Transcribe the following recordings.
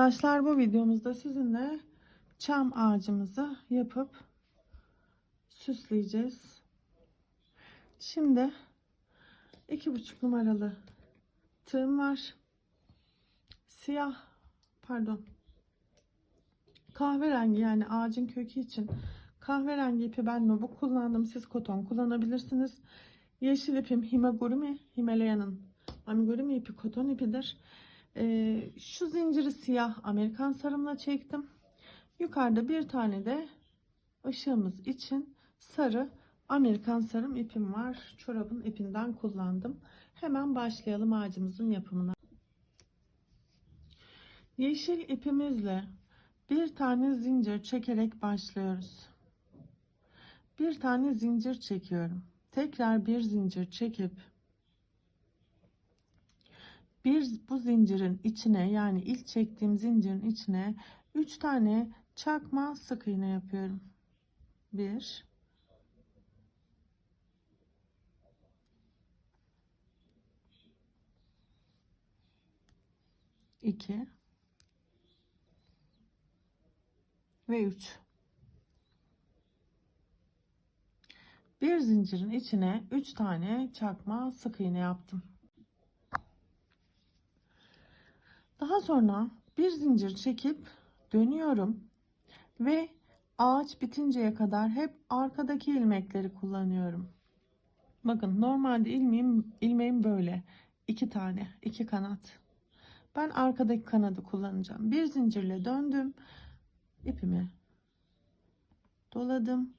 Arkadaşlar. Bu videomuzda sizinle çam ağacımızı yapıp süsleyeceğiz. Şimdi iki buçuk numaralı tığım var. Siyah pardon kahverengi yani ağacın kökü için kahverengi ipi ben nobu kullandım. Siz koton kullanabilirsiniz. Yeşil ipim himagurumi Himalaya'nın amigurumi ipi koton ipidir. Ee, şu zinciri siyah Amerikan sarımla çektim. Yukarıda bir tane de ışığımız için sarı Amerikan sarım ipim var. Çorabın ipinden kullandım. Hemen başlayalım ağacımızın yapımına. Yeşil ipimizle bir tane zincir çekerek başlıyoruz. Bir tane zincir çekiyorum. Tekrar bir zincir çekip bir bu zincirin içine yani ilk çektiğim zincirin içine 3 tane çakma sık iğne yapıyorum. 1 2 ve 3 bir zincirin içine 3 tane çakma sık iğne yaptım. Daha sonra bir zincir çekip dönüyorum ve ağaç bitinceye kadar hep arkadaki ilmekleri kullanıyorum. Bakın normalde ilmeğim, ilmeğim böyle iki tane iki kanat. Ben arkadaki kanadı kullanacağım. Bir zincirle döndüm. ipimi doladım.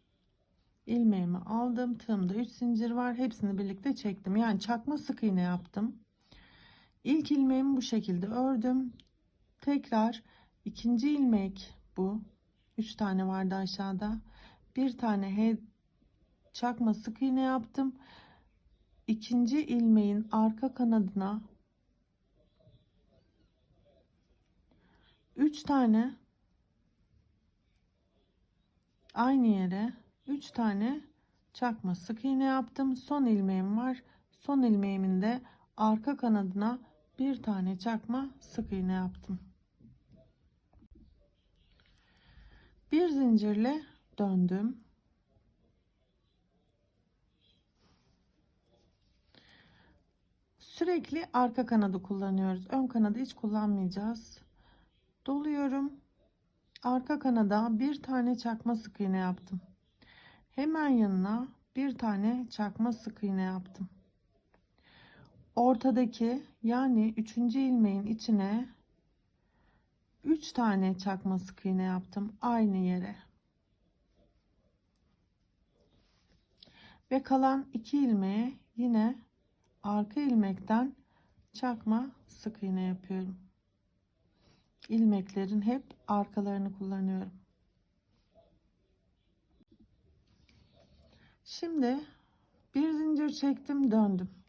ilmeğimi aldım. Tığımda 3 zincir var. Hepsini birlikte çektim. Yani çakma sık iğne yaptım. İlk ilmeğimi bu şekilde ördüm. Tekrar ikinci ilmek bu. Üç tane vardı aşağıda. Bir tane he çakma sık iğne yaptım. İkinci ilmeğin arka kanadına üç tane aynı yere üç tane çakma sık iğne yaptım. Son ilmeğim var. Son ilmeğimin de arka kanadına bir tane çakma sık iğne yaptım. Bir zincirle döndüm. Sürekli arka kanadı kullanıyoruz. Ön kanadı hiç kullanmayacağız. Doluyorum. Arka kanada bir tane çakma sık iğne yaptım. Hemen yanına bir tane çakma sık iğne yaptım ortadaki yani üçüncü ilmeğin içine 3 tane çakma sık iğne yaptım aynı yere. Ve kalan iki ilmeğe yine arka ilmekten çakma sık iğne yapıyorum. İlmeklerin hep arkalarını kullanıyorum. Şimdi bir zincir çektim döndüm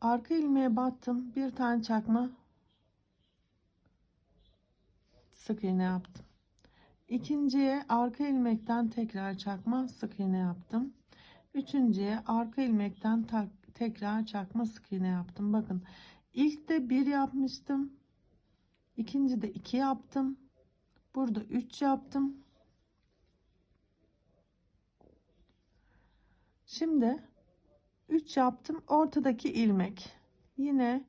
arka ilmeğe battım. Bir tane çakma. Sık iğne yaptım. İkinciye arka ilmekten tekrar çakma sık iğne yaptım. Üçüncüye arka ilmekten tekrar çakma sık iğne yaptım. Bakın ilk de bir yapmıştım. İkinci de iki yaptım. Burada üç yaptım. Şimdi 3 yaptım. Ortadaki ilmek. Yine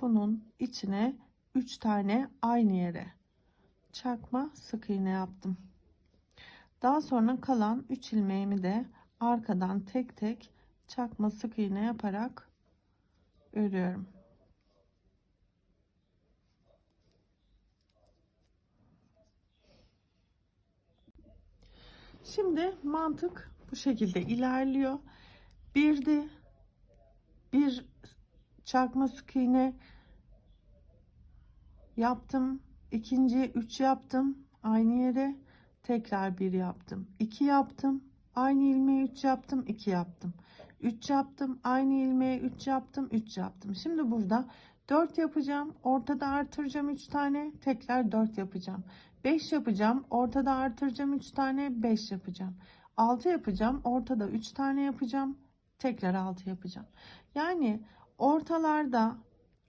bunun içine 3 tane aynı yere çakma sık iğne yaptım. Daha sonra kalan 3 ilmeğimi de arkadan tek tek çakma sık iğne yaparak örüyorum. Şimdi mantık bu şekilde ilerliyor. Bir de bir çakma sık iğne yaptım. İkinci üç yaptım aynı yere tekrar bir yaptım. İki yaptım aynı ilmeği üç yaptım iki yaptım. Üç yaptım aynı ilmeği üç yaptım üç yaptım. Şimdi burada 4 yapacağım ortada artıracağım 3 tane tekrar 4 yapacağım. 5 yapacağım ortada artıracağım 3 tane 5 yapacağım. 6 yapacağım ortada 3 tane yapacağım tekrar 6 yapacağım yani ortalarda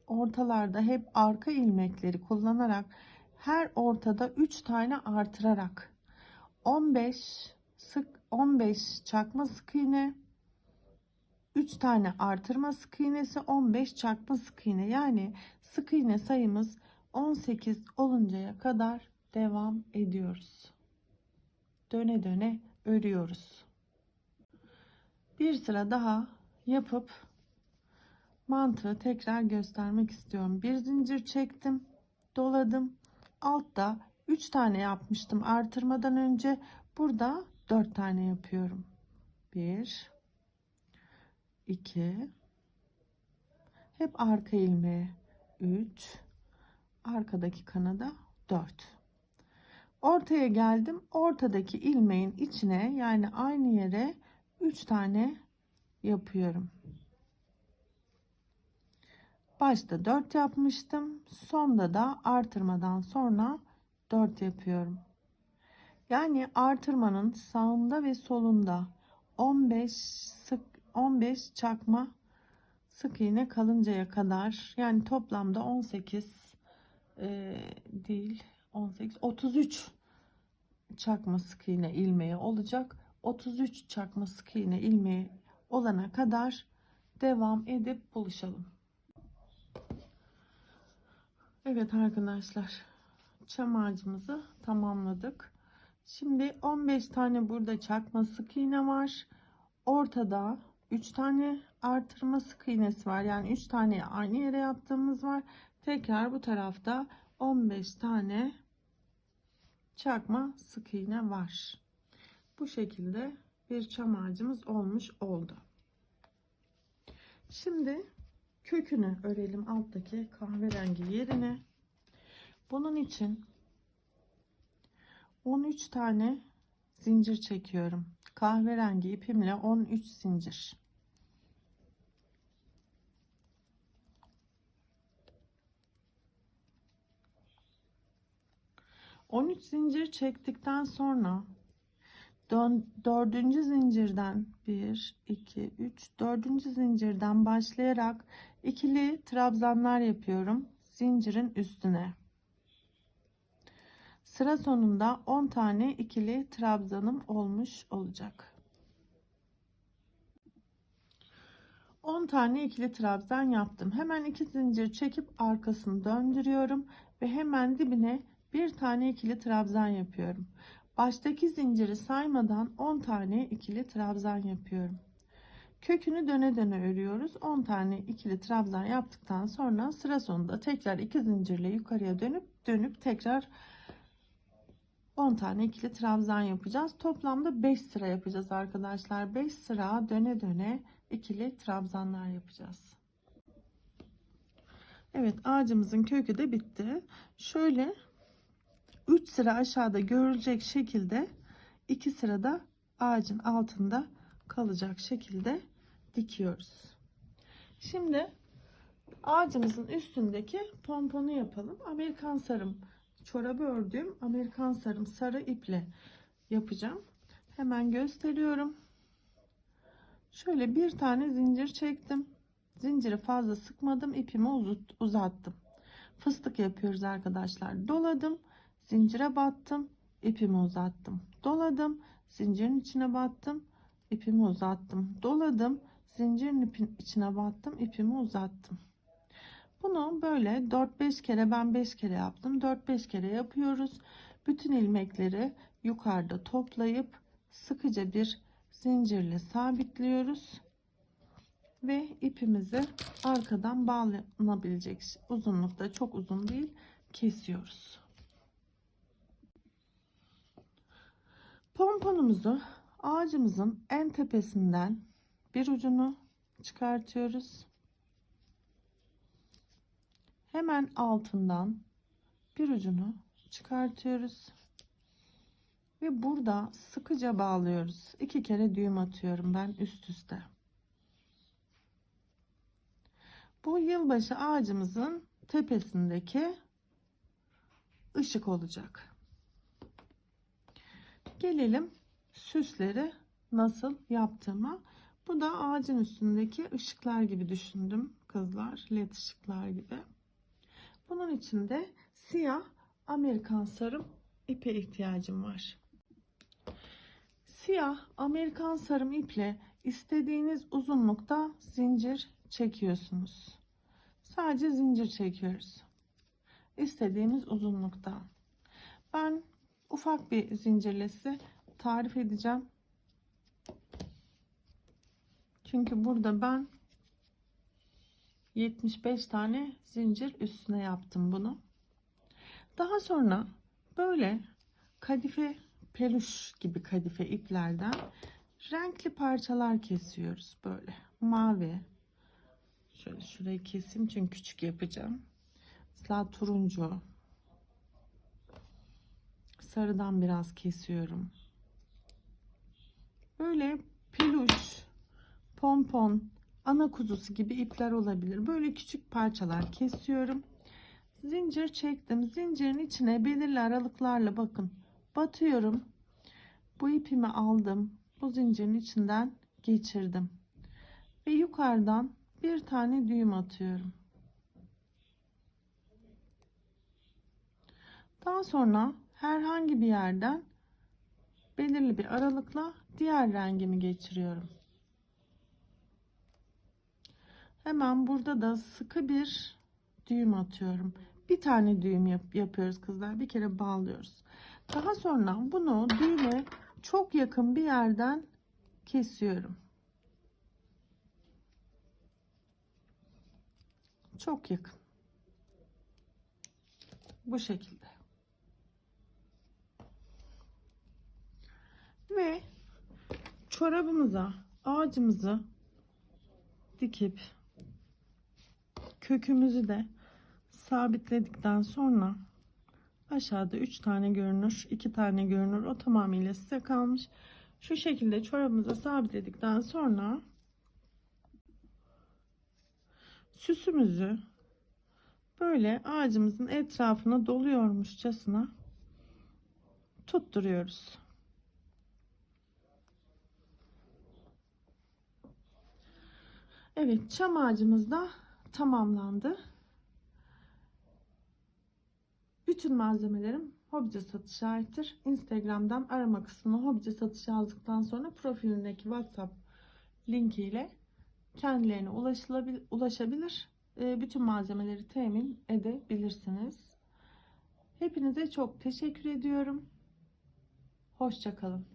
ortalarda hep arka ilmekleri kullanarak her ortada 3 tane artırarak 15 sık 15 çakma sık iğne 3 tane artırma sık iğnesi 15 çakma sık iğne yani sık iğne sayımız 18 oluncaya kadar devam ediyoruz. Döne döne örüyoruz. Bir sıra daha yapıp mantığı tekrar göstermek istiyorum. Bir zincir çektim, doladım. Altta 3 tane yapmıştım artırmadan önce. Burada 4 tane yapıyorum. 1 2 hep arka ilmeğe 3 arkadaki kanada 4 ortaya geldim ortadaki ilmeğin içine yani aynı yere 3 tane yapıyorum başta 4 yapmıştım sonda da artırmadan sonra 4 yapıyorum. Yani artırmanın sağında ve solunda 15 sık 15 çakma sık iğne kalıncaya kadar yani toplamda 18 e, değil 18 33 çakma sık iğne ilmeği olacak. 33 çakma sık iğne ilmeği olana kadar devam edip buluşalım Evet arkadaşlar çam ağacımızı tamamladık şimdi 15 tane burada çakma sık iğne var ortada 3 tane artırma sık iğnesi var. Yani 3 tane aynı yere yaptığımız var. Tekrar bu tarafta 15 tane çakma sık iğne var. Bu şekilde bir çam ağacımız olmuş oldu. Şimdi kökünü örelim alttaki kahverengi yerine. Bunun için 13 tane zincir çekiyorum. Kahverengi ipimle 13 zincir. 13 zincir çektikten sonra dördüncü zincirden 1 2 3 dördüncü zincirden başlayarak ikili trabzanlar yapıyorum zincirin üstüne. Sıra sonunda 10 tane ikili trabzanım olmuş olacak. 10 tane ikili trabzan yaptım. Hemen iki zincir çekip arkasını döndürüyorum ve hemen dibine bir tane ikili trabzan yapıyorum. Baştaki zinciri saymadan 10 tane ikili trabzan yapıyorum. Kökünü döne döne örüyoruz. 10 tane ikili trabzan yaptıktan sonra sıra sonunda tekrar iki zincirle yukarıya dönüp dönüp tekrar 10 tane ikili trabzan yapacağız. Toplamda 5 sıra yapacağız arkadaşlar. 5 sıra döne döne ikili trabzanlar yapacağız. Evet ağacımızın kökü de bitti. Şöyle 3 sıra aşağıda görülecek şekilde 2 sırada ağacın altında kalacak şekilde dikiyoruz. Şimdi ağacımızın üstündeki pomponu yapalım. Amerikan sarım çorabı ördüğüm Amerikan sarım sarı iple yapacağım. Hemen gösteriyorum. Şöyle bir tane zincir çektim. Zinciri fazla sıkmadım. ipimi uzattım. Fıstık yapıyoruz arkadaşlar. Doladım zincire battım ipimi uzattım doladım zincirin içine battım ipimi uzattım doladım zincirin ipin içine battım ipimi uzattım. Bunu böyle 4-5 kere ben 5 kere yaptım. 4-5 kere yapıyoruz. Bütün ilmekleri yukarıda toplayıp sıkıca bir zincirle sabitliyoruz ve ipimizi arkadan bağlanabilecek uzunlukta çok uzun değil kesiyoruz Pomponumuzu ağacımızın en tepesinden bir ucunu çıkartıyoruz. Hemen altından bir ucunu çıkartıyoruz. Ve burada sıkıca bağlıyoruz. İki kere düğüm atıyorum ben üst üste. Bu yılbaşı ağacımızın tepesindeki ışık olacak. Gelelim süsleri nasıl yaptığıma. Bu da ağacın üstündeki ışıklar gibi düşündüm. kızlar. led ışıklar gibi. Bunun için de siyah Amerikan sarım ipe ihtiyacım var. Siyah Amerikan sarım iple istediğiniz uzunlukta zincir çekiyorsunuz. Sadece zincir çekiyoruz. İstediğimiz uzunlukta. Ben ufak bir zincirle size tarif edeceğim. Çünkü burada ben 75 tane zincir üstüne yaptım bunu. Daha sonra böyle kadife peluş gibi kadife iplerden renkli parçalar kesiyoruz böyle mavi şöyle şurayı keseyim çünkü küçük yapacağım mesela turuncu sarıdan biraz kesiyorum. Böyle peluş pompon ana kuzusu gibi ipler olabilir. Böyle küçük parçalar kesiyorum. Zincir çektim. Zincirin içine belirli aralıklarla bakın. Batıyorum. Bu ipimi aldım. Bu zincirin içinden geçirdim. Ve yukarıdan bir tane düğüm atıyorum. Daha sonra herhangi bir yerden belirli bir aralıkla diğer rengimi geçiriyorum hemen burada da sıkı bir düğüm atıyorum bir tane düğüm yap yapıyoruz kızlar bir kere bağlıyoruz daha sonra bunu düğme çok yakın bir yerden kesiyorum. Çok yakın. Bu şekilde. Ve çorabımıza ağacımızı dikip kökümüzü de sabitledikten sonra aşağıda 3 tane görünür 2 tane görünür o tamamıyla size kalmış. Şu şekilde çorabımıza sabitledikten sonra süsümüzü böyle ağacımızın etrafına doluyormuşçasına tutturuyoruz Evet çam ağacımız da tamamlandı bütün malzemelerim hobice satışa aittir. Instagram'dan arama kısmına hobice satış yazdıktan sonra profilindeki WhatsApp linkiyle kendilerine ulaşabilir. Ee, bütün malzemeleri temin edebilirsiniz. Hepinize çok teşekkür ediyorum. Hoşçakalın.